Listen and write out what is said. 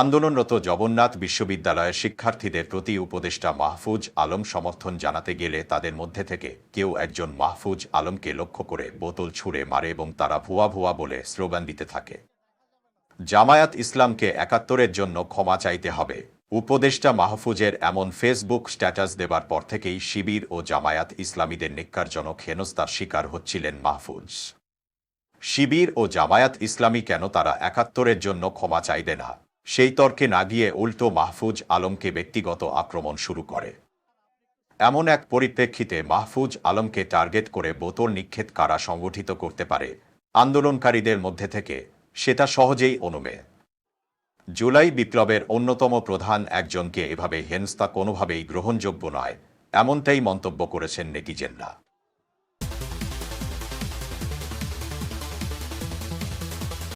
আন্দোলনরত জগন্নাথ বিশ্ববিদ্যালয়ের শিক্ষার্থীদের প্রতি উপদেষ্টা মাহফুজ আলম সমর্থন জানাতে গেলে তাদের মধ্যে থেকে কেউ একজন মাহফুজ আলমকে লক্ষ্য করে বোতল ছুঁড়ে মারে এবং তারা ভুয়া ভুয়া বলে স্লোগান দিতে থাকে। জামায়াত ইসলামকে একাত্তরের জন্য ক্ষমা চাইতে হবে। উপদেষ্টা মাহফুজের এমন ফেসবুক স্ট্যাটাস দেবার পর থেকেই শিবির ও জামায়াত ইসলামীদের নিকারজনক হেনস্তার শিকার হচ্ছিলেন মাহফুজ। শিবির ও জামায়াত ইসলামী কেন তারা একাত্তরের জন্য ক্ষমা চাইবে না? সেই তর্কে না গিয়ে উল্টো মাহফুজ আলমকে ব্যক্তিগত আক্রমণ শুরু করে। এমন এক পরিপ্রেক্ষিতে মাহফুজ আলমকে টার্গেট করে বোতল নিক্ষেপ কারা সংগঠিত করতে পারে আন্দোলনকারীদের মধ্যে থেকে, সেটা সহজেই অনুমেয় জুলাই বিপ্লবের অন্যতম প্রধান একজনকে এভাবে হেনস্তা কোনোভাবেই গ্রহণযোগ্য নয়, এমনটাই মন্তব্য করেছেন নেটিজেনরা।